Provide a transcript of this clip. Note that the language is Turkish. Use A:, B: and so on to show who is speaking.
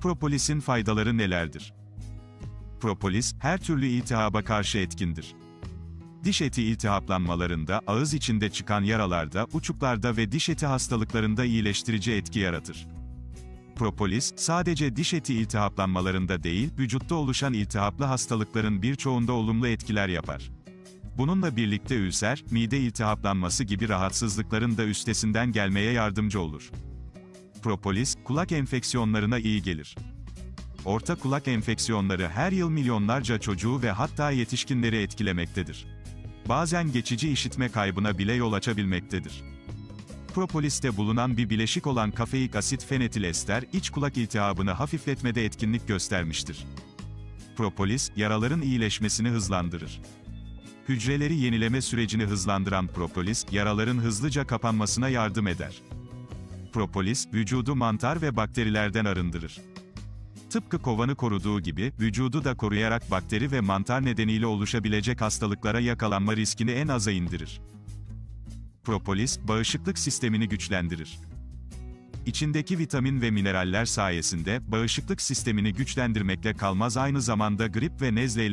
A: Propolisin faydaları nelerdir? Propolis, her türlü iltihaba karşı etkindir. Diş eti iltihaplanmalarında, ağız içinde çıkan yaralarda, uçuklarda ve diş eti hastalıklarında iyileştirici etki yaratır. Propolis, sadece diş eti iltihaplanmalarında değil, vücutta oluşan iltihaplı hastalıkların birçoğunda olumlu etkiler yapar. Bununla birlikte ülser, mide iltihaplanması gibi rahatsızlıkların da üstesinden gelmeye yardımcı olur. Propolis, kulak enfeksiyonlarına iyi gelir. Orta kulak enfeksiyonları her yıl milyonlarca çocuğu ve hatta yetişkinleri etkilemektedir. Bazen geçici işitme kaybına bile yol açabilmektedir. Propoliste bulunan bir bileşik olan kafeik asit fenetil ester, iç kulak iltihabını hafifletmede etkinlik göstermiştir. Propolis, yaraların iyileşmesini hızlandırır. Hücreleri yenileme sürecini hızlandıran propolis, yaraların hızlıca kapanmasına yardım eder. Propolis, vücudu mantar ve bakterilerden arındırır. Tıpkı kovanı koruduğu gibi, vücudu da koruyarak bakteri ve mantar nedeniyle oluşabilecek hastalıklara yakalanma riskini en aza indirir. Propolis, bağışıklık sistemini güçlendirir. İçindeki vitamin ve mineraller sayesinde, bağışıklık sistemini güçlendirmekle kalmaz aynı zamanda grip ve nezle ile